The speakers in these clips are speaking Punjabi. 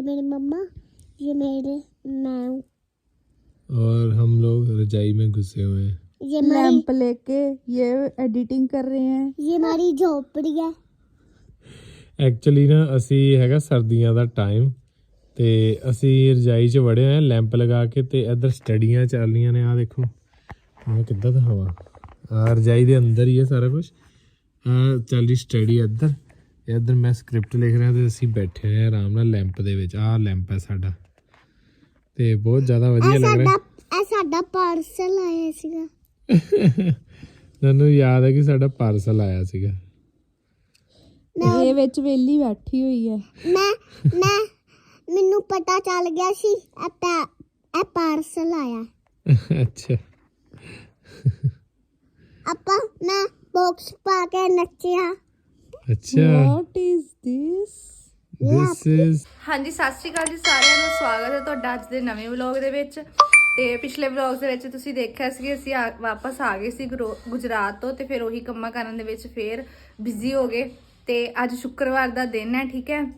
ये मेरी मम्मा ये मेरे मैं हूँ और हम लोग रजाई में घुसे हुए हैं ये हमारी लैंप लेके ये एडिटिंग कर रहे हैं ये हमारी झोपड़ी है ਐਕਚੁਅਲੀ ਨਾ ਅਸੀਂ ਹੈਗਾ ਸਰਦੀਆਂ ਦਾ ਟਾਈਮ ਤੇ ਅਸੀਂ ਰਜਾਈ 'ਚ ਵੜੇ ਹੋਏ ਆ ਲੈਂਪ ਲਗਾ ਕੇ ਤੇ ਇੱਧਰ ਸਟੱਡੀਆਂ ਚੱਲ ਰਹੀਆਂ ਨੇ ਆ ਦੇਖੋ ਮੈਂ ਕਿੱਦਾਂ ਦਿਖਾਵਾਂ ਆ ਰਜਾਈ ਦੇ ਅੰਦਰ ਹੀ ਹੈ ਸਾਰਾ ਕੁਝ ਆ ਚੱਲ ਰਹੀ ਸਟੱਡੀ ਇੱਧਰ ਤੇ ਇੱਧਰ ਮੈਂ ਸਕ੍ਰਿਪਟ ਲਿਖ ਰਿਹਾ ਤੇ ਅਸੀਂ ਬੈਠੇ ਆ ਆਰਾਮ ਨਾਲ ਲੈਂਪ ਦੇ ਵਿੱਚ। ਆ ਲੈਂਪ ਹੈ ਸਾਡਾ। ਤੇ ਬਹੁਤ ਜ਼ਿਆਦਾ ਵਧੀਆ ਲੱਗ ਰਿਹਾ। ਸਾਡਾ ਇਹ ਸਾਡਾ ਪਾਰਸਲ ਆਇਆ ਸੀਗਾ। ਮੈਨੂੰ ਯਾਦ ਹੈ ਕਿ ਸਾਡਾ ਪਾਰਸਲ ਆਇਆ ਸੀਗਾ। ਇਹ ਵਿੱਚ ਵੇਲੀ ਬੈਠੀ ਹੋਈ ਹੈ। ਮੈਂ ਮੈਂ ਮੈਨੂੰ ਪਤਾ ਚੱਲ ਗਿਆ ਸੀ ਇਹ ਪਾ- ਇਹ ਪਾਰਸਲ ਆਇਆ। ਅੱਛਾ। ਆਪਾਂ ਮੈਂ ਬਾਕਸ ਪਾ ਕੇ ਨੱਚਿਆ। ਅੱਛਾ। What is this this is ਹਾਂਜੀ ਸਤਿ ਸ਼੍ਰੀ ਅਕਾਲ ਜੀ ਸਾਰਿਆਂ ਨੂੰ। ਸਵਾਗਤ ਹੈ ਤੁਹਾਡਾ ਅੱਜ ਦੇ ਨਵੇਂ ਵਲੌਗ ਦੇ ਵਿੱਚ। ਤੇ ਪਿਛਲੇ ਵਲੌਗ ਦੇ ਵਿੱਚ ਤੁਸੀਂ ਦੇਖਿਆ ਸੀ ਕਿ ਅਸੀਂ ਆ- ਵਾਪਸ ਆ ਗਏ ਸੀ ਗੁਰੋ- ਗੁਜਰਾਤ ਤੋਂ ਤੇ ਫਿਰ ਉਹੀ ਕੰਮਾਂ ਕਰਨ ਦੇ ਵਿੱਚ ਫੇਰ ਬਿਜ਼ੀ ਹੋ ਗਏ। ਤੇ ਅੱਜ ਸ਼ੁੱਕਰਵਾਰ ਦਾ ਦਿਨ ਹੈ ਠੀਕ ਹੈ?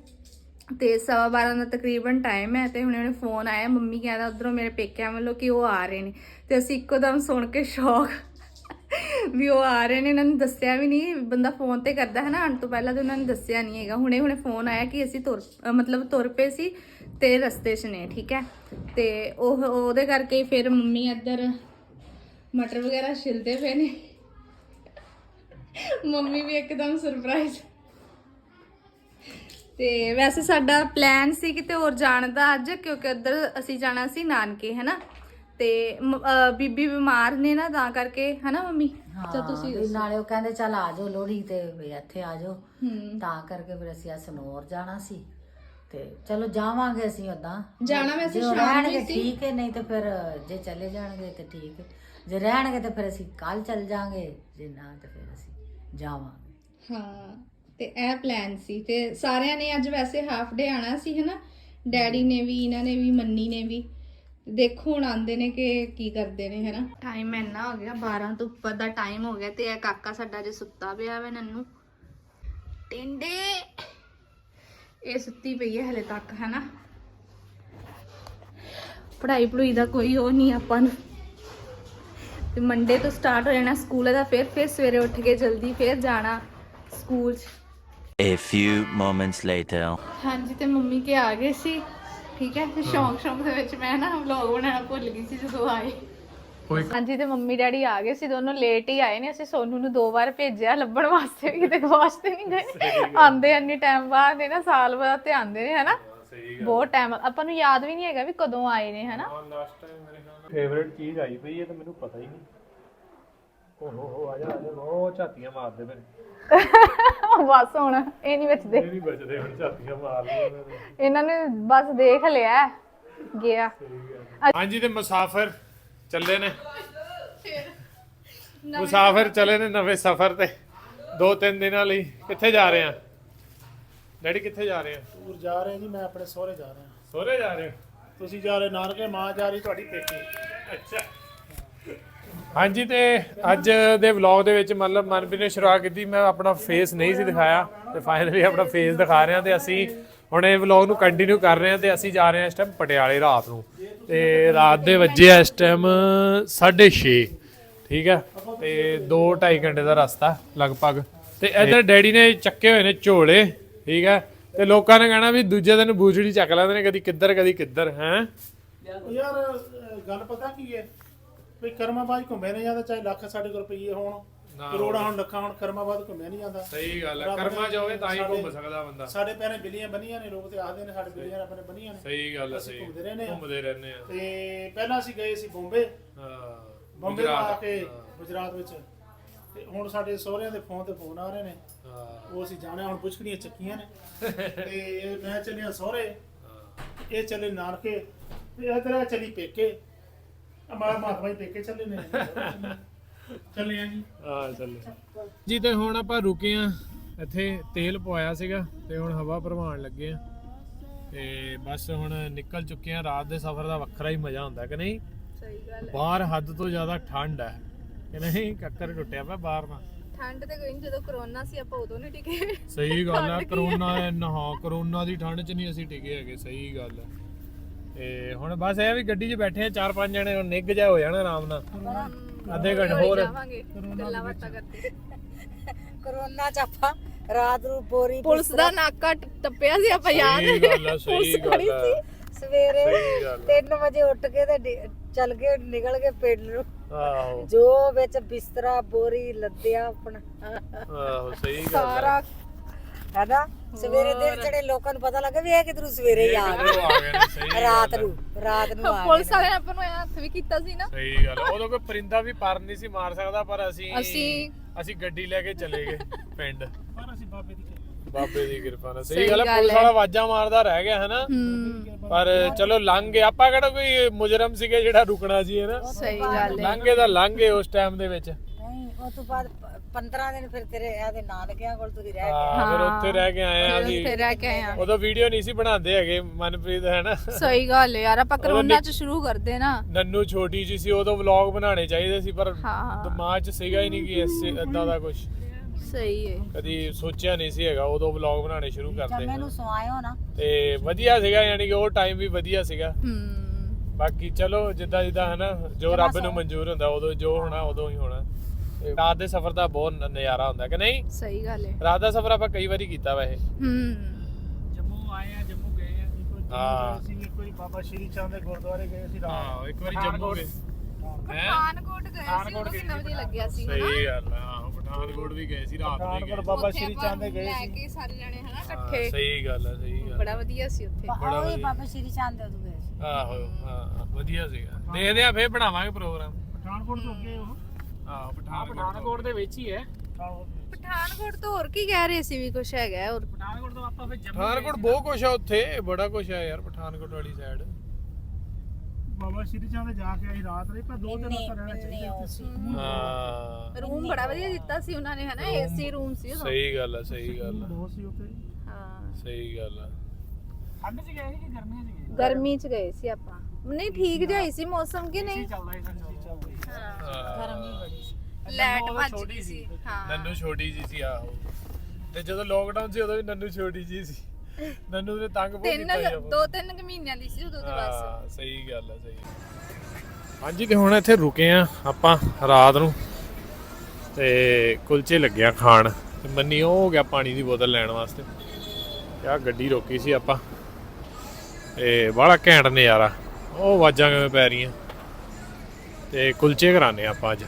ਤੇ ਸਵਾ ਬਾਰਾਂ ਦਾ ਤਕਰੀਬਨ ਟਾਈਮ ਹੈ ਤੇ ਹੁਣੇ ਹੁਣੇ ਫੋਨ ਆਇਆ। ਮੰਮੀ ਕਹਿੰਦਾ ਉਧਰੋਂ ਮੇਰੇ ਪੇਕਿਆਂ ਵੱਲੋਂ ਕਿ ਉਹ ਆ ਰਹੇ ਨੇ। ਤੇ ਅਸੀਂ ਇੱਕੋ ਦਮ ਸੁਣ ਕੇ ਸ਼ੌਕ ਵੀ ਉਹ ਆ ਰਹੇ ਨੇ ਇਹਨਾਂ ਨੂੰ ਦੱਸਿਆ ਵੀ ਨਹੀਂ ਬੰਦਾ ਫੋਨ ਤੇ ਕਰਦਾ ਹੈ ਨਾ ਆਉਣ ਤੋਂ ਪਹਿਲਾਂ ਤਾਂ ਉਹਨਾਂ ਨੇ ਦੱਸਿਆ ਨਹੀਂ ਹੈਗਾ। ਹੁਣੇ ਹੁਣੇ ਫੋਨ ਆਇਆ ਕਿ ਅਸੀਂ ਤੁਰ ਅ, ਮਤਲਬ ਤੁਰ ਪਏ ਸੀ ਤੇ ਰਸਤੇ 'ਚ ਨੇ ਠੀਕ ਹੈ? ਤੇ ਉਹ ਉਹਦੇ ਕਰਕੇ ਹੀ ਫਿਰ ਮੰਮੀ ਇੱਧਰ ਮਟਰ ਵਗੈਰਾ ਛਿਲਦੇ ਪਏ ਨੇ। ਮੰਮੀ ਵੀ ਇੱਕਦਮ ਸਰਪ੍ਰਾਈਜ਼ ਤੇ ਵੈਸੇ ਸਾਡਾ ਪਲਾਨ ਸੀ ਕਿਤੇ ਹੋਰ ਜਾਣ ਦਾ ਅੱਜ ਕਿਉਂਕਿ ਉੱਧਰ ਅਸੀਂ ਜਾਣਾ ਸੀ ਨਾਨਕੇ ਹੈਨਾ ਤੇ ਮ- ਅਹ ਬੀਬੀ ਬਿਮਾਰ ਨੇ ਨਾ ਤਾਂ ਕਰਕੇ ਹੈਨਾ ਮੰਮੀ? ਤਾਂ ਤੁਸੀਂ ਵੀ ਨਾਲੇ ਉਹ ਕਹਿੰਦੇ ਚੱਲ ਆ ਜਾਓ ਲੋਹੜੀ ਤੇ ਵੀ ਇੱਥੇ ਆ ਜਾਓ। ਹੂੰ। ਤਾਂ ਕਰਕੇ ਫਿਰ ਅਸੀਂ ਅਸਨੌਰ ਜਾਣਾ ਸੀ। ਤੇ ਚਲੋ ਜਾਵਾਂਗੇ ਅਸੀਂ ਉਦਾਂ ਜਾਣਾ ਵੈਸੇ ਜੇ ਉਹ ਸ਼ਾਮ ਨੂੰ ਰਹਿਣਗੇ ਸੀ। ਠੀਕ ਹੈ ਨਹੀਂ ਤੇ ਫਿਰ ਜੇ ਚਲੇ ਜਾਣਗੇ ਤੇ ਠੀਕ ਹੈ। ਜੇ ਰਹਿਣਗੇ ਤੇ ਫਿਰ ਅਸੀਂ ਕੱਲ ਚੱਲ ਜਾਾਂਗੇ ਜੇ ਨਾ ਤੇ ਫਿਰ ਅਸੀਂ ਜਾਵਾਂਗੇ। ਹਾਂ ਤੇ ਇਹ ਪਲਾਨ ਸੀ। ਤੇ ਸਾਰਿਆਂ ਨੇ ਅੱਜ ਵੈਸੇ ਹਾਫ ਡੇ ਆਣਾ ਸੀ ਹੈਨਾ? ਡੈਡੀ ਨੇ ਵੀ ਇਹਨਾਂ ਨੇ ਵੀ ਮੰਨੀ ਨੇ ਵੀ। ਦੇਖੋ ਹੁਣ ਆਂਦੇ ਨੇ ਕਿ ਕੀ ਕਰਦੇ ਨੇ ਹੈਨਾ? ਟਾਈਮ ਇੰਨਾ ਹੋ ਗਿਆ 12 ਤੋਂ ਉੱਪਰ ਦਾ ਟਾਈਮ ਹੋ ਗਿਆ ਤੇ ਇਹ ਕਾਕਾ ਸਾਡਾ ਜੇ ਸੁੱਤਾ ਪਿਆ ਵੇ ਨੰਨੂ। ਟਿੰਡੇ! ਇਹ ਸੁੱਤੀ ਪਈ ਹੈ ਹਲੇ ਤੱਕ ਹੈਨਾ? ਪੜ੍ਹਾਈ ਪੜੂਈ ਦਾ ਕੋਈ ਉਹ ਨਹੀਂ ਆਪਾਂ ਨੂੰ। ਤੇ ਮੰਡੇ ਤੋਂ ਸਟਾਰਟ ਹੋ ਜਾਣਾ ਸਕੂਲ ਦਾ ਫਿਰ ਫਿਰ ਸਵੇਰੇ ਉੱਠ ਕੇ ਜਲਦੀ ਫਿਰ ਜਾਣਾ ਸਕੂਲ 'ਚ। A few moments later. ਹਾਂਜੀ ਤੇ ਮੰਮੀ ਕੇ ਆ ਗਏ ਸੀ। ਠੀਕ ਹੈ? ਤੇ ਸ਼ੌਂਕ ਸ਼ੌਂਕ ਦੇ ਵਿੱਚ ਮੈਂ ਨਾ ਵਲੌਗ ਬਣਾਉਣਾ ਭੁੱਲ ਗਈ ਸੀ ਜਦੋਂ ਆਏ। ਹਾਂਜੀ ਤੇ ਮੰਮੀ ਡੈਡੀ ਆ ਗਏ ਸੀ ਦੋਨੋਂ ਲੇਟ ਹੀ ਆਏ ਨੇ। ਅਸੀਂ ਸੋਨੂ ਨੂੰ ਦੋ ਵਾਰ ਭੇਜਿਆ ਲੱਭਣ ਵਾਸਤੇ ਕਿਤੇ ਵਾਸਤੇ ਨਹੀਂ ਗਏ। ਆਂਦੇ ਇੰਨੇ ਟਾਈਮ ਬਾਅਦ ਨੇ ਨਾ ਸਾਲ ਬਾਅਦ ਤੇ ਆਂਦੇ ਨੇ ਹਨਾ? ਬਹੁਤ ਟਾਈਮ ਆਪਾਂ ਨੂੰ ਯਾਦ ਵੀ ਨਹੀਂ ਹੈਗਾ ਵੀ ਕਦੋਂ ਆਏ ਨੇ ਹਨਾ? ਲਾਸਟ ਟਾਈਮ ਮੇਰੇ ਨਾਲ ਫੇਵਰਿਟ ਚੀਜ਼ ਆਈ ਪਈ ਹੈ ਤੇ ਮੈਨੂੰ ਪਤਾ ਹੀ ਨਹੀਂ। ਓ ਹੋ ਹੋ ਆ ਜਾ ਆ ਜਾ ਬਹੁਤ ਝਾਤੀਆਂ ਮਾਰਦੇ ਮੇਰੇ। ਬਸ ਹੁਣ ਇਹ ਨਹੀਂ ਵਿੱਚ ਦੇ ਇਹ ਨਹੀਂ ਬਚਦੇ ਹੁਣ ਝਾਤੀਆਂ ਮਾਰ ਲਈਆਂ ਇਹਨਾਂ ਨੇ। ਇਹਨਾਂ ਨੇ ਬਸ ਦੇਖ ਲਿਆ ਗਿਆ। ਹਾਂਜੀ ਤੇ ਮੁਸਾਫਰ ਚੱਲੇ ਨੇ। ਮੁਸਾਫਰ ਚੱਲੇ ਨੇ ਨਵੇਂ ਸਫ਼ਰ ਤੇ। ਦੋ ਤਿੰਨ ਦਿਨਾਂ ਲਈ ਕਿੱਥੇ ਜਾ ਰਹੇ ਆ? ਡੈਡੀ ਕਿੱਥੇ ਜਾ ਰਹੇ ਆ? ਟੂਰ ਜਾ ਰਹੇ ਜੀ ਮੈਂ ਆਪਣੇ ਸਹੁਰੇ ਜਾ ਰਿਹਾ। ਸੋਰੇ ਜਾ ਰਹੇ ਹੋ? ਤੁਸੀਂ ਜਾ ਰਹੇ ਨਾਨਕੇ ਮਾਂ ਜਾ ਰਹੀ ਤੁਹਾਡੀ ਪੇਕੇ। ਅੱਛਾ। ਹਾਂਜੀ ਤੇ ਅੱਜ ਦੇ ਵਲੌਗ ਦੇ ਵਿੱਚ ਮਤਲਬ ਮਨਪ੍ਰੀਤ ਨੇ ਸ਼ੁਰੂਆਤ ਕੀਤੀ ਮੈਂ ਆਪਣਾ ਫੇਸ ਨਹੀਂ ਸੀ ਦਿਖਾਇਆ ਤੇ ਫਾਈਨਲੀ ਆਪਣਾ ਫੇਸ ਦਿਖਾ ਰਹੇ ਹਾਂ ਤੇ ਅਸੀਂ ਹੁਣ ਇਹ ਵਲੌਗ ਨੂੰ ਕੰਟੀਨਿਊ ਕਰ ਰਹੇ ਹਾਂ ਤੇ ਅਸੀਂ ਜਾ ਰਹੇ ਹਾਂ ਇਸ ਟਾਈਮ ਪਟਿਆਲੇ ਰਾਤ ਨੂੰ। ਤੇ ਰਾਤ ਦੇ ਵੱਜੇ ਆ ਇਸ ਟਾਈਮ 6:30 ਠੀਕ ਹੈ? ਤੇ 2.5 ਘੰਟੇ ਦਾ ਰਸਤਾ ਲਗਭਗ। ਤੇ ਇੱਧਰ ਡੈਡੀ ਨੇ ਚੱਕੇ ਹੋਏ ਨੇ ਝੋਲੇ ਠੀਕ ਹੈ? ਤੇ ਲੋਕਾਂ ਨੇ ਕਹਿਣਾ ਵੀ ਦੂਜੇ ਦਿਨ ਬੂਝੜੀ ਚੱਕ ਲੈਂਦੇ ਨੇ ਕਦੀ ਕਿੱਧਰ ਕਦੀ ਕਿੱਧਰ ਹੈ? ਯਾਰ ਗੱਲ ਪਤਾ ਕੀ ਹੈ? ਵੀ ਕਰਮਾਬਾਜ਼ ਘੁੰਮੇ ਨਹੀਂ ਜਾਂਦਾ ਚਾਹੇ ਲੱਖ ਸਾਡੇ ਕੋਲ ਰੁਪਈਏ ਹੋਣ ਕਰੋੜਾਂ ਹੁਣ ਲੱਖਾਂ ਹੁਣ ਕਰਮਾਬਾਜ਼ ਘੁੰਮੇ ਨਹੀਂ ਜਾਂਦਾ। ਸਹੀ ਗੱਲ ਹੈ ਰੱਬ ਨੇ ਕਰਮਾ ਜਾਵੇ ਤਾਂ ਹੀ ਸਾਡੇ- ਘੁੰਮ ਸਕਦਾ ਬੰਦਾ। ਸਾਡੇ ਪੈਰੇ ਬਿੱਲੀਆਂ ਬੰਨੀਆਂ ਨੇ ਲੋਕ ਤੇ ਆਖਦੇ ਨੇ ਸਾਡੇ ਬਿੱਲੀਆਂ ਆਪਣੇ ਬੰਨੀਆਂ ਨੇ। ਸਹੀ ਗੱਲ ਹੈ ਅਸੀਂ ਸਹੀ। ਘੁੰਮਦੇ ਰਹਿੰਦੇ ਆ ਘੁੰਮਦੇ ਰਹਿੰਦੇ ਆ ਤੇ ਪਹਿਲਾਂ ਅਸੀਂ ਗਏ ਸੀ ਬੰਬੇ। ਹਾਂ ਬੰਬੇ ਤੋਂ ਆ ਕੇ ਗੁਜਰਾਤ ਵਿੱਚ। ਤੇ ਹੁਣ ਸਾਡੇ ਸਹੁਰਿਆਂ ਦੇ ਫੋਨ ਤੇ ਫੋਨ ਆ ਰਹੇ ਨੇ। ਹਾਂ। ਉਹ ਅਸੀਂ ਜਾਣਾ ਹੁਣ ਪੁੱਛਕਣੀਆਂ ਚੱਕੀਆਂ ਨੇ। ਤੇ ਮੈਂ ਚੱਲਿਆ ਸਹੁਰੇ। ਇਹ ਚੱਲੇ ਨਾਨਕੇ। ਤੇ ਇਧਰ ਚਲੀ ਪੇਕੇ। ਹੀ ਪੇਕੇ ਚੱਲੇ ਨੇ। ਚੱਲੇ ਆ ਜੀ। ਹਾਂ ਚੱਲੇ। ਜੀ ਤੇ ਹੁਣ ਆਪਾਂ ਰੁਕੇ ਆ। ਇੱਥੇ ਤੇਲ ਪਵਾਇਆ ਸੀਗਾ ਤੇ ਹੁਣ ਹਵਾ ਭਰਵਾਉਣ ਲੱਗੇ ਆ। ਤੇ ਬਸ ਹੁਣ ਨਿਕਲ ਚੁੱਕੇ ਆ। ਰਾਤ ਦੇ ਸਫ਼ਰ ਦਾ ਵੱਖਰਾ ਹੀ ਮਜ਼ਾ ਹੁੰਦਾ ਕਿ ਨਹੀਂ? ਸਹੀ ਗੱਲ ਬਾਹਰ ਹੱਦ ਤੋਂ ਜ਼ਿਆਦਾ ਠੰਡ ਹੈ ਕਿ ਨਹੀਂ? ਕੱਕਰ ਟੁੱਟਿਆ ਪਿਆ ਬਾਹਰ ਦਾ। ਠੰਡ ਤੇ ਕੋਈ ਜਦੋਂ ਕਰੋਨਾ ਸੀ ਆਪਾਂ ਉਦੋਂ ਨਹੀਂ ਟਿਕੇ। ਸਹੀ ਗੱਲ ਆ। ਕਰੋਨਾ ਨਾ ਹਾਂ ਕਰੋਨਾ ਦੀ ਠੰਡ 'ਚ ਨਹੀਂ ਅਸੀਂ ਟਿਕੇ ਹੈਗੇ। ਸਹੀ ਗੱਲ ਆ। ਤੇ ਹੁਣ ਬਸ ਇਹ ਆ ਵੀ ਗੱਡੀ 'ਚ ਬੈਠੇ ਆ ਚਾਰ ਪੰਜ ਜਣੇ ਹੁਣ ਨਿੱਘ ਜਾ ਹੋ ਜਾਣਾ ਆਰਾਮ ਨਾਲ। ਅੱਧੇ ਘੰਟੇ ਹੋਰ। ਜਾਵਾਂਗੇ ਗੱਲਾਂ ਬਾਤਾਂ ਕਰਦੇ। ਕਰੋਨਾ ਚ ਆਪਾਂ ਰਾਤ ਨੂੰ ਬੋਰੀ ਪੁਲਿਸ ਦਾ ਨਾਕਾ ਟ- ਟੱਪਿਆ ਸੀ ਆਪਾਂ ਯਾਦ ਸਹੀ ਗੱਲ ਆ ਸਹੀ ਗੱਲ ਆ। ਸਵੇਰੇ ਸਹੀ ਗੱਲ ਆ। 3 ਵਜੇ ਉੱਠ ਕੇ ਤੇ ਡਿ- ਚੱਲ ਗਏ ਨਿਕਲ ਗਏ ਪਿੰਡ ਨੂੰ। ਆਹੋ। ਜੋ ਵਿੱਚ ਬਿਸਤਰਾ ਬੋਰੀ ਲੱਦਿਆ ਆਪਣਾ। ਆਹੋ ਸਹੀ ਗੱਲ ਆ। ਸਾਰਾ ਹੈਨਾ? ਸਵੇਰੇ ਦਿਨ ਚੜੇ ਲੋਕਾਂ ਨੂੰ ਪਤਾ ਲੱਗਾ ਵੀ ਇਹ ਕਿਧਰੋਂ ਸਵੇਰੇ ਹੀ ਆ ਗਏ ਨੇ ਸਹੀ ਗਏ ਰਾਤ ਨੂੰ ਰਾਤ ਨੂੰ ਆ ਪੁਲਿਸ ਵਾਲਿਆਂ ਨੇ ਆਪਾਂ ਨੂੰ ਹੱਥ ਵੀ ਕੀਤਾ ਸੀ ਨਾ। ਸਹੀ ਗੱਲ। ਉਦੋਂ ਕੋਈ ਪਰਿੰਦਾ ਵੀ ਪਰ ਨਹੀਂ ਸੀ ਮਾਰ ਸਕਦਾ ਪਰ ਅਸੀਂ ਅਸੀਂ- ਅਸੀਂ ਗੱਡੀ ਲੈ ਕੇ ਚਲੇ ਗਏ ਪਿੰਡ। ਪਰ ਅਸੀਂ ਬਾਬੇ ਦੀ ਕਿਰਪਾ ਬਾਬੇ ਦੀ ਕਿਰਪਾ ਨਾਲ। ਸਹੀ ਸਹੀ ਗੱਲ ਗੱਲ ਪੁਲਿਸ ਹੈ। ਵਾਲਾ ਆਵਾਜ਼ਾਂ ਮਾਰਦਾ ਰਹਿ ਗਿਆ ਹਨਾ? ਹੂੰ। ਪਰ ਚਲੋ ਲੰਘ ਗਏ। ਆਪਾਂ ਕਿਹੜਾ ਕੋਈ ਮੁਜਰਮ ਸੀਗੇ ਜਿਹੜਾ ਰੁਕਣਾ ਸੀ ਹਨਾ? ਸਹੀ ਗੱਲ ਹੈ। ਲੰਘੇ ਤਾਂ ਲੰਘੇ ਉਸ ਟਾਈਮ ਦੇ ਵਿੱਚ। ਨਹੀਂ ਉਹ ਤੋਂ ਬਾਅਦ 15 ਦਿਨ ਫਿਰ ਤੇਰੇ ਇਹਦੇ ਨਾਨਕਿਆਂ ਕੋਲ ਤੁਸੀਂ ਰਹਿ ਗਏ ਹਾਂ ਫਿਰ ਉੱਥੇ ਰਹਿ ਕੇ ਆਏ ਆ ਅਸੀਂ। ਉੱਥੇ ਰਹਿ ਕੇ ਆਏ ਆ। ਉਦੋਂ ਵੀਡੀਓ ਨਹੀਂ ਸੀ ਬਣਾਉਂਦੇ ਹੈਗੇ ਮਨਪ੍ਰੀਤ ਹੈ ਨਾ। ਸਹੀ ਗੱਲ ਹੈ ਯਾਰ ਆਪਾਂ ਕਰੋਨਾ ਚ ਸ਼ੁਰੂ ਕਰਦੇ ਨਾ। ਨੰਨੂ ਛੋਟੀ ਜੀ ਸੀ ਉਦੋਂ ਵਲੌਗ ਬਣਾਉਣੇ ਚਾਹੀਦੇ ਸੀ ਪਰ ਦਿਮਾਗ 'ਚ ਸੀਗਾ ਹੀ ਨਹੀਂ ਕਿ ਇਸ ਇਦਾਂ ਦਾ ਕੁਝ ਸਹੀ ਹੈ ਕਦੀ ਸੋਚਿਆ ਨਹੀਂ ਸੀ ਹੈਗਾ ਉਦੋਂ ਵਲੌਗ ਬਣਾਉਣੇ ਸ਼ੁਰੂ ਕਰਦੇ। ਮੈਨੂੰ ਸਵਾਇਓ ਨਾ। ਤੇ ਵਧੀਆ ਸੀਗਾ ਯਾਨੀ ਕਿ ਉਹ ਟਾਈਮ ਵੀ ਵਧੀਆ ਸੀਗਾ। ਹੂੰ। ਬਾਕੀ ਚਲੋ ਜਿੱਦਾਂ ਜਿੱਦਾਂ ਹੈ ਨਾ ਜੋ ਰੱਬ ਨੂੰ ਮਨਜ਼ੂਰ ਹੁੰਦਾ ਉਦੋਂ ਜੋ ਹੋਣਾ ਉਦੋਂ ਹੀ ਹੋਣਾ। ਰਾਤ ਦੇ ਸਫ਼ਰ ਦਾ ਬਹੁਤ ਨ- ਨਜ਼ਾਰਾ ਹੁੰਦਾ ਕਿ ਨਹੀਂ? ਸਹੀ ਗੱਲ ਹੈ ਰਾਤ ਦਾ ਸਫ਼ਰ ਆਪਾਂ ਕਈ ਵਾਰੀ ਕੀਤਾ ਵੈਸੇ। ਹੂੰ। ਜੰਮੂ ਆਏ ਆ ਜੰਮੂ ਗਏ ਆ ਇੱਕ ਵਾਰੀ ਹਾਂ। ਜੰਮੂ ਗਏ ਸੀ ਇੱਕ ਵਾਰੀ ਬਾਬਾ ਸ਼੍ਰੀ ਚੰਦ ਦੇ ਗੁਰਦੁਆਰੇ ਗਏ ਸੀ ਰਾਤ। ਹਾਂ ਇੱਕ ਵਾਰੀ ਜੰਮੂ ਗਏ। ਹੈ? ਪਠਾਨਕੋਟ ਗਏ ਸੀ ਉਦੋਂ ਕਿੰਨਾ ਵਧੀਆ ਲੱਗਿਆ ਸੀ ਹਨਾ? ਸਹੀ ਗੱਲ ਆ ਆਹੋ, ਪਠਾਨਕੋਟ ਵੀ ਗਏ ਸੀ ਰਾਤ ਨੂੰ ਹੀ ਪਠਾਨਕੋਟ ਗਏ ਬਾਬਾ ਉੱਥੇ ਸ਼੍ਰੀ ਆਪਾਂ ਚੰਦ ਦੇ ਗਏ ਲੈ ਸੀ। ਕੇ ਸਾਰੇ ਜਣੇ ਹਨਾ ਹਾਂ, ਇਕੱਠੇ। ਸਹੀ ਗੱਲ ਆ ਸਹੀ ਗੱਲ ਬੜਾ ਵਧੀਆ ਸੀ ਉੱਥੇ। ਬੜਾ ਉਹ ਵਧੀਆ। ਬਾਬਾ ਸ਼੍ਰੀ ਚੰਦ ਦੇ ਉਦੋਂ ਗਏ ਸੀ। ਆਹੋ ਹਾਂ ਵਧੀਆ ਸੀਗਾ। ਦੇਖਦੇ ਆ ਫੇਰ ਬਣਾਵਾਂਗੇ ਪ੍ਰੋਗਰਾਮ। ਪਠਾਨਕੋਟ ਤੋਂ ਅੱਗੇ ਉਹ। ਪਠਾਨਕੋਟ ਦੇ ਵਿੱਚ ਹੀ ਹੈ। ਪਠਾਨਕੋਟ ਤੋਂ ਹੋਰ ਕੀ ਕਹਿ ਰਹੇ ਸੀ ਵੀ ਕੁਝ ਹੈਗਾ ਹੋਰ? ਪਠਾਨਕੋਟ ਤੋਂ ਆਪਾਂ ਫਿਰ ਜੰਮੂ ਪਠਾਨਕੋਟ ਬਹੁਤ ਕੁਛ ਆ ਉੱਥੇ ਬੜਾ ਕੁਛ ਆ ਯਾਰ ਪਠਾਨਕੋਟ ਵਾਲੀ ਸਾਈਡ ਬਾਬਾ ਸ਼੍ਰੀ ਚੰਦ ਦੇ ਜਾ ਕੇ ਆਈ ਰਾਤ ਰਹੀ ਪਰ ਦੋ ਦਿਨ ਤਾਂ ਰਹਿਣਾ ਚਾਹੀਦਾ ਹਾਂ। ਰੂਮ ਬੜਾ ਵਧੀਆ ਦਿੱਤਾ ਸੀ ਉਹਨਾਂ ਨੇ ਹਨਾ? ਏਸੀ ਰੂਮ ਸੀ ਉਹ ਸਹੀ ਗੱਲ ਆ ਸਹੀ ਗੱਲ ਆ। ਬਹੁਤ ਸੀ ਉੱਥੇ। ਹਾਂ। ਸਹੀ ਗੱਲ ਆ। ਠੰਡ 'ਚ ਗਏ ਸੀ ਕਿ ਗਰਮੀਆਂ 'ਚ ਗਏ ਗਰਮੀ ਚ ਗਏ ਸੀ ਆਪਾਂ। ਨਹੀਂ ਠੀਕ ਹੀ ਸੀ ਮੌਸਮ ਕਿ ਨਹੀਂ? ਚੱਲਦਾ ਸੀ ਹਾਂ। ਲਾਈਟ ਭੱਜ ਗਈ ਸੀ। ਹਾਂ। ਨੰਨੂ ਛੋਟੀ ਜੀ ਸੀ ਆਹੋ। ਤੇ ਜਦੋਂ ਲੋਕਡਾਊਨ ਸੀ ਉਦੋਂ ਵੀ ਨੰਨੂ ਛੋਟੀ ਜੀ ਸੀ। ਨੰਨੂ ਨੇ ਤੰਗ ਬਹੁਤ ਤਿੰਨ ਕੀਤਾ। ਦੋ ਤਿੰਨ ਕੁ ਮਹੀਨਿਆਂ ਦੀ ਸੀ ਉਦੋਂ ਤੇ ਬਸ। ਹਾਂ ਸਹੀ ਗੱਲ ਆ ਸਹੀ ਹਾਂਜੀ ਤੇ ਹੁਣ ਇੱਥੇ ਰੁਕੇ ਆ ਆਪਾਂ ਰਾਤ ਨੂੰ। ਤੇ ਕੁਲਚੇ ਲੱਗਿਆ ਖਾਣ। ਤੇ ਮੰਨੀ ਉਹ ਹੋ ਗਿਆ ਪਾਣੀ ਦੀ ਬੋਤਲ ਲੈਣ ਵਾਸਤੇ। ਆਹ ਗੱਡੀ ਰੋਕੀ ਸੀ ਆਪਾਂ। ਤੇ ਬੜਾ ਘੈਂਟ ਨਜ਼ਾਰਾ। ਉਹ ਆਵਾਜ਼ਾਂ ਕਿਵੇਂ ਪੈ ਰਹੀਆਂ। ਤੇ ਕੁਲਚੇ ਕਰਾਣੇ ਆਪਾਂ ਅੱਜ।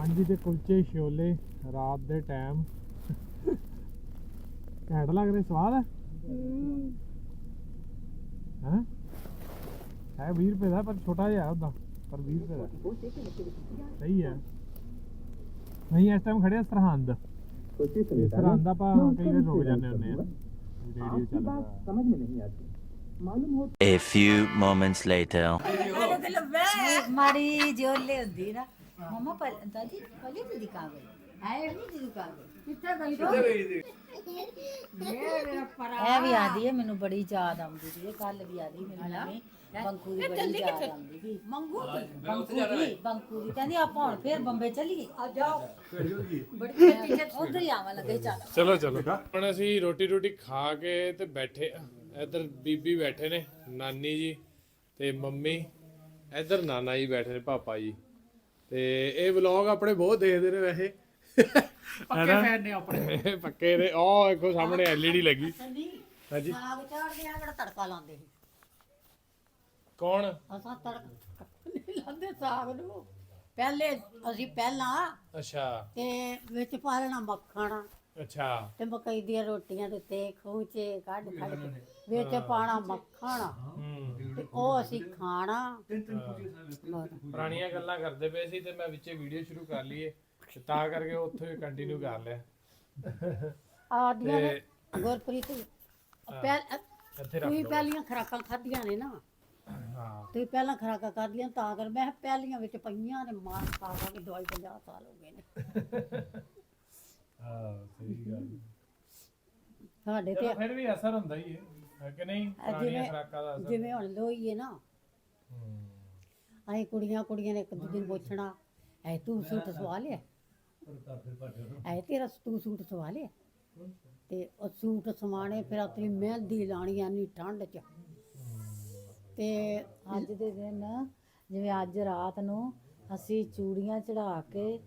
ਹਾਂਜੀ ਤੇ ਕੁਲਚੇ ਛੋਲੇ ਰਾਤ ਦੇ ਟਾਈਮ। ਘੈਂਟ ਲੱਗ ਰਹੇ ਸਵਾਦ ਹੈ ਹਾਂ? ਹੈ 20 ਰੁਪਏ ਦਾ ਪਰ ਛੋਟਾ ਜਿਹਾ ਉਹਦਾ ਪਰ 20 ਰੁਪਏ ਦਾ। ਸਹੀ ਹੈ ਨਹੀਂ ਇਸ ਟਾਈਮ ਖੜੇ ਆ ਸਰਹੰਦ। ਸਰਹੰਦ ਆਪਾਂ ਕਈ ਵਾਰ ਰੁਕ ਜਾਂਦੇ ਹੁੰਦੇ ਆ। ਰੇਡੀਓ ਚੱਲਦਾ। A few moments later. ਮਾੜੀ ਜੋਲੇ ਹੁੰਦੀ ਨਾ। ਕਿੱਥੇ ਗਈ ਇਹ ਵੀ ਆਦੀ ਹੈ ਮੈਨੂੰ ਬੜੀ ਯਾਦ ਆਉਂਦੀ ਸੀ ਕੱਲ ਵੀ ਆਦੀ ਮੈਨੂੰ ਮੰਮੀ ਬੰਕੂ ਦੀ ਬੜੀ ਯਾਦ ਆਉਂਦੀ ਸੀ ਮੰਗੂ ਬੰਕੂ ਦੀ ਬੰਕੂ ਦੀ ਕਹਿੰਦੀ ਆਪਾਂ ਹੁਣ ਫੇਰ ਬੰਬੇ ਚੱਲੀਏ ਆ ਜਾਓ ਬੜੀ ਉਧਰ ਹੀ ਆਵਾਂ ਲੱਗੇ ਚੱਲ। ਚਲੋ ਚਲੋ। ਹੁਣ ਅਸੀਂ ਰੋਟੀ ਰੋਟੀ ਖਾ ਕੇ ਤੇ ਬੈਠੇ ਇੱਧਰ ਬੀਬੀ ਬੈਠੇ ਨੇ ਨਾਨੀ ਜੀ ਤੇ ਮੰਮੀ। ਇੱਧਰ ਨਾਨਾ ਜੀ ਬੈਠੇ ਨੇ ਪਾਪਾ ਜੀ। ਤੇ ਇਹ ਵਲੌਗ ਆਪਣੇ ਬਹੁਤ ਦੇਖਦੇ ਨੇ ਵੈਸੇ। ਪੱਕੇ ਫੈਨ ਨੇ ਆਪਣੇ। ਪੱਕੇ ਨੇ। ਉਹ ਦੇਖੋ ਸਾਹਮਣੇ ਐਲਈਡੀ ਲੱਗੀ। ਹਾਂਜੀ। ਸਾਗ ਚਾੜਦੇ ਆ ਜਿਹੜਾ ਤੜਕਾ ਲਾਉਂਦੇ ਸੀ। ਕੌਣ? ਅਸਾਂ ਤੜਕਾ ਨਹੀਂ ਲਾਉਂਦੇ ਸਾਗ ਨੂੰ। ਪਹਿਲੇ ਅਸੀਂ ਪਹਿਲਾਂ ਅੱਛਾ। ਤੇ ਵਿੱਚ ਪਾ ਲੈਣਾ ਮੱਖਣ। ਅੱਛਾ। ਤੇ ਮਕਈ ਦੀਆਂ ਰੋਟੀਆਂ ਦੇ ਉੱਤੇ ਖੂਚੇ ਕੱਢ ਕੱਢ ਕੇ ਵਿੱਚ ਪਾਣਾ ਮੱਖਣ। ਹੂੰ। ਤੇ ਉਹ ਅਸੀਂ ਖਾਣਾ। ਪੁਰਾਣੀਆਂ ਗੱਲਾਂ ਕਰਦੇ ਪਏ ਸੀ ਤੇ ਮੈਂ ਵਿੱਚੇ ਵੀਡੀਓ ਸ਼ੁਰੂ ਕਰ ਲਈਏ। ਤੇ ਤਾਂ ਕਰਕੇ ਉੱਥੇ ਕੰਟੀਨਿਊ ਕਰ ਲਿਆ। ਆਦੀਆਂ ਨੇ ਗੁਰਪ੍ਰੀਤ ਪਹਿਲ ਤੁਸੀਂ ਪਹਿਲੀਆਂ ਖਰਾਕਾਂ ਖਾਧੀਆਂ ਨੇ ਨਾ? ਹਾਂ। ਤੁਸੀਂ ਪਹਿਲਾਂ ਖਰਾਕਾਂ ਖਾਧੀਆਂ ਤਾਂ ਕਰ। ਮੈਂ ਪਹਿਲੀਆਂ ਵਿੱਚ ਪਈਆਂ ਨੇ ਮਾਰ ਖਾ ਖਾ ਕੇ ਦਵਾਈ 50 ਸਾਲ ਹੋ ਗਏ ਨੇ। ਹਾਂ ਸਹੀ ਗੱਲ। ਸਾਡੇ ਤੇ ਫਿਰ ਵੀ ਅਸਰ ਹੁੰਦਾ ਹੀ ਹੈ। ਹੈ ਕਿ ਨਹੀਂ? ਪੁਰਾਣੀਆਂ ਜਿਵੇਂ- ਖੁਰਾਕਾਂ ਦਾ ਅਸਰ। ਜਿਵੇਂ ਹੁਣ ਲੋਈ ਹੈ ਨਾ। ਹੂੰ। ਅਸੀਂ ਕੁੜੀਆਂ ਕੁੜੀਆਂ ਨੇ ਇੱਕ ਦੂਜੇ ਨੂੰ ਪੁੱਛਣਾ ਐ ਤੂੰ ਸੂਟ ਸਵਾ ਲਿਆ? ਐ ਤੇਰਾ ਤੂੰ ਸੂਟ ਸਵਾ ਲਿਆ? ਤੇ ਉਹ ਸੂਟ ਸਵਾਣੇ ਫਿਰ ਆਪਣੀ ਮਹਿੰਦੀ ਲਾਣੀ ਆਨੀ ਠੰਡ ਚ। ਤੇ ਅੱਜ ਦੇ ਦਿਨ ਜਿਵੇਂ ਅੱਜ ਰਾਤ ਨੂੰ ਅਸੀਂ ਚੂੜੀਆਂ ਚੜਾ ਕੇ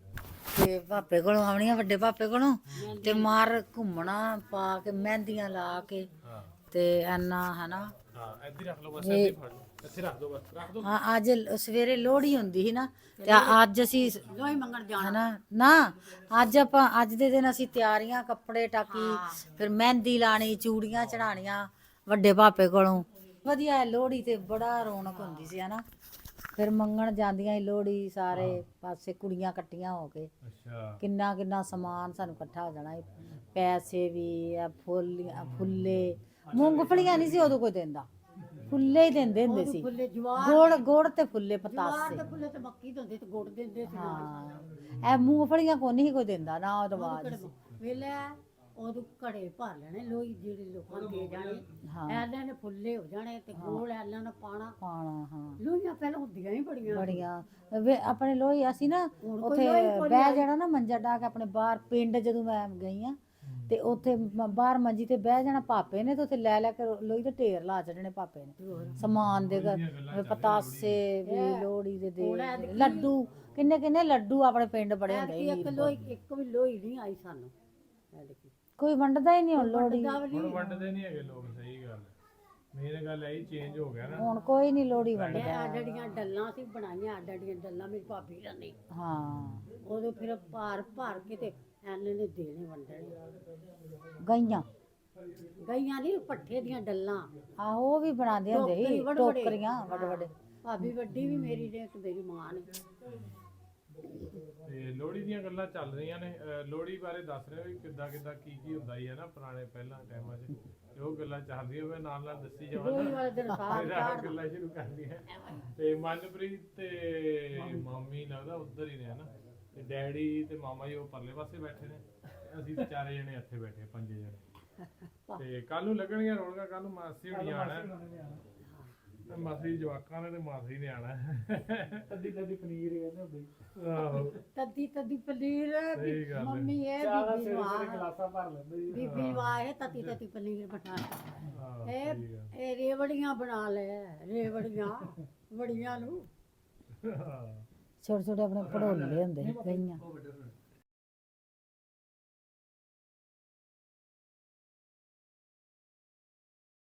ਤੇ ਪਾਪੇ ਕੋਲੋਂ ਆਉਣੀਆਂ ਵੱਡੇ ਪਾਪੇ ਕੋਲੋਂ ਤੇ ਮਾਰ ਘੁੰਮਣਾ ਪਾ ਕੇ ਮਹਿੰਦੀਆਂ ਲਾ ਕੇ ਤੇ ਐਨਾ ਹਨਾ? ਹਾਂ ਇੱਧਰ ਹੀ ਰੱਖ ਲਓ ਬਸ ਇੱਧਰ ਹੀ ਫੜ ਲਓ। ਇੱਥੇ ਰੱਖ ਦਿਓ ਬਸ ਰੱਖ ਦਿਓ ਹਾਂ ਅੱਜ ਲ- ਸਵੇਰੇ ਲੋਹੜੀ ਹੁੰਦੀ ਸੀ ਨਾ ਤੇ ਅੱਜ ਅਸੀਂ ਲੋਹੜੀ ਮੰਗਣ ਜਾਣਾ। ਨਾ ਅੱਜ ਆਪਾਂ ਅੱਜ ਦੇ ਦਿਨ ਅਸੀਂ ਤਿਆਰੀਆਂ ਕੱਪੜੇ ਟਾਕੀ ਫਿਰ ਮਹਿੰਦੀ ਲਾਣੀ ਚੂੜੀਆਂ ਚੜਾਣੀਆਂ ਵੱਡੇ ਭਾਪੇ ਕੋਲੋਂ। ਵਧੀਆ ਹੈ ਲੋਹੜੀ ਤੇ ਬੜਾ ਰੌਣਕ ਹੁੰਦੀ ਸੀ ਹਨਾ? ਫਿਰ ਮੰਗਣ ਜਾਂਦੀਆਂ ਸੀ ਲੋਹੜੀ ਸਾਰੇ ਪਾਸੇ ਕੁੜੀਆਂ ਇਕੱਠੀਆਂ ਹੋ ਕੇ। ਅੱਛਾ। ਕਿੰਨਾ ਕਿੰਨਾ ਸਮਾਨ ਸਾਨੂੰ ਇਕੱਠਾ ਹੋ ਜਾਣਾ ਸੀ। ਪੈਸੇ ਵੀ ਆ ਫੁੱਲੀਆਂ ਫੁੱਲੇ ਮੂੰਗਫਲੀਆਂ ਨਹੀਂ ਸੀ ਉਦੋਂ ਕੋਈ ਦਿੰਦਾ। ਫੁੱਲੇ ਹੀ ਦਿੰਦੇ ਹੁੰਦੇ ਸੀ। ਗੁੜ ਗੁੜ ਤੇ ਫੁੱਲੇ ਪਤਾਸੇ। ਫੁੱਲੇ ਤੇ ਮੱਕੀ ਦੇ ਹੁੰਦੇ ਤੇ ਗੁੜ ਦਿੰਦੇ ਸੀ ਹਾਂ ਇਹ ਮੂੰਗਫਲੀਆਂ ਕੋਈ ਨਹੀਂ ਕੋਈ ਦਿੰਦਾ ਨਾ ਉਹ ਸੀ। ਵੇਲੇ ਉਦੋਂ ਘੜੇ ਭਰ ਲੈਣੇ ਲੋਈ ਜਿਹੜੇ ਲੋਕਾਂ ਦੇ ਜਾਣੇ। ਹਾਂ। ਐਲਿਆਂ ਨੇ ਫੁੱਲੇ ਹੋ ਜਾਣੇ ਤੇ ਗੋਲ ਐਲਿਆਂ ਨੇ ਪਾਣਾ ਪਾਣਾ ਹਾਂ। ਲੋਈਆਂ ਪਹਿਲਾਂ ਹੁੰਦੀਆਂ ਹੀ ਬੜੀਆਂ। ਬੜੀਆਂ। ਵੇ ਆਪਣੇ ਲੋਈ ਅਸੀਂ ਨਾ ਉੱਥੇ ਬਹਿ ਜਾਣਾ ਨਾ ਮੰਜਾ ਡਾ ਕੇ ਆਪਣੇ ਬਾਹਰ ਪਿੰਡ ਜਦੋਂ ਮੈਂ ਗਈ ਆ ਤੇ ਉੱਥੇ ਮ- ਬਾਹਰ ਮੰਜੀ ਤੇ ਬਹਿ ਜਾਣਾ ਪਾਪੇ ਨੇ ਤੇ ਉੱਥੇ ਲੈ ਲੈ ਕੇ ਲੋਈ ਦੇ ਢੇਰ ਲਾ ਛੱਡਣੇ ਪਾਪੇ ਨੇ। ਸਮਾਨ ਦੇ ਘਰ ਪਤਾਸੇ ਵੀ ਲੋੜੀ ਦੇ ਦੇ ਲੱਡੂ ਕਿੰਨੇ ਕਿੰਨੇ ਲੱਡੂ ਆਪਣੇ ਪਿੰਡ ਬੜੇ ਹੁੰਦੇ ਸੀ ਇੱਕ ਲੋਈ ਇੱਕ ਵੀ ਲੋਈ ਨਹੀਂ ਆਈ ਸਾਨੂੰ ਐਤਕੀ। ਕੋਈ ਵੰਡਦਾ ਹੀ ਨਹੀਂ ਹੁਣ ਲੋੜੀ ਹੁਣ ਵੰਡਦੇ ਨਹੀਂ ਹੈਗੇ। ਲੋਕ ਸਹੀ ਗੱਲ। ਹੈ ਮੇਨ ਗੱਲ ਇਹ ਚੇਂਜ ਹੋ ਗਿਆ ਨਾ। ਹੁਣ ਕੋਈ ਨਹੀਂ ਲੋੜੀ ਵੰਡਦਾ। ਇਹ ਡੜੀਆਂ ਡੱਲਾਂ ਸੀ ਬਣਾਈਆਂ ਡੜੀਆਂ ਡੱਲਾਂ ਮੇਰੀ ਭਾਬੀ ਨੇ। ਹਾਂ। ਉਦੋਂ ਫਿਰ ਭਾਰ ਭਰ ਕੇ ਤੇ ਐਨੇ ਨੇ ਦੇਣੇ ਵੰਡਣੇ। ਗਈਆਂ। ਗਈਆਂ ਨਹੀਂ ਪੱਠੇ ਦੀਆਂ ਡੱਲਾਂ। ਆਹੋ ਉਹ ਵੀ ਬਣਾਉਂਦੇ ਹੁੰਦੇ ਸੀ ਟੋਕਰੀ। ਟੋਕਰੀਆਂ ਵੱਡੇ ਵੱਡੇ ਭਾਬੀ ਵੱਡੀ ਵੀ ਮੇਰੀ ਨੇ ਤੇ ਮੇਰੀ ਮਾਂ ਨੇ। ਤੇ ਲੋਹੜੀ ਦੀਆਂ ਗੱਲਾਂ ਚੱਲ ਰਹੀਆਂ ਨੇ। ਅਹ ਲੋਹੜੀ ਬਾਰੇ ਦੱਸ ਰਹੇ ਹੋ ਵੀ ਕਿੱਦਾਂ ਕਿੱਦਾਂ ਕੀ ਕੀ ਹੁੰਦਾ ਹੀ ਹੈ ਨਾ ਪੁਰਾਣੇ ਪਹਿਲਾਂ ਟਾਈਮਾਂ 'ਚ। ਤੇ ਉਹ ਗੱਲਾਂ ਚੱਲ ਰਹੀਆਂ ਮੈਂ ਨਾਲ ਨਾਲ ਦੱਸੀ ਜਾਵਾਂ ਲੋਹੜੀ ਨਾ ਵਾਲੇ ਦਿਨ ਸਾਗ ਫਿਰ ਆਹ ਗੱਲਾਂ ਸ਼ੁਰੂ ਕਰ ਲਈਆਂ ਤੇ ਮਨਪ੍ਰੀਤ ਤੇ ਮਾਮੀ ਲੱਗਦਾ ਉੱਧਰ ਹੀ ਨੇ ਹਨਾ। ਤੇ ਡੈਡੀ ਤੇ ਮਾਮਾ ਜੀ ਉਹ ਪਰਲੇ ਪਾਸੇ ਬੈਠੇ ਨੇ। ਤੇ ਅਸੀਂ ਤੇ ਚਾਰੇ ਜਣੇ ਇੱਥੇ ਬੈਠੇ ਪੰਜੇ ਜਣੇ। ਤੇ ਕੱਲ ਨੂੰ ਲੱਗਣਗੀਆਂ ਰੌਣਕਾਂ ਕੱਲ ਨੂੰ ਮਾਸੀ ਹੁਣੀ ਆਣਾ ਤੇ ਮਾਸੀ ਜਵਾਕਾਂ ਨੇ ਤੇ ਮਾਸੀ ਨੇ ਆਣਾ ਅੱਧੀ ਅੱਧੀ ਪਨੀਰ ਕਹਿੰਦੇ ਆਹੋ। ਤੱਦੀ ਤੱਦੀ ਪਨੀਰ ਸਹੀ ਗੱਲ ਹੈ। ਮੰਮੀ ਇਹ ਬੀਬੀ ਵਾਹ ਗਲਾਸਾਂ ਭਰ ਲੈਂਦੇ ਬੀਬੀ ਵਾਹ ਇਹ ਤੱਦੀ ਤੱਦੀ ਪਨੀਰ ਬਣਾ ਆਹੋ, ਇਹ ਸਹੀ ਗੱਲ। ਇਹ ਰੇਵੜੀਆਂ ਬਣਾ ਲੈ ਰੇਵੜੀਆਂ ਵੜੀਆਂ ਨੂੰ। ਛੋਟੇ ਛੋਟੇ ਆਪਣੇ ਪੜੋਲੇ ਹੁੰਦੇ ਸੀ ਗਈਆਂ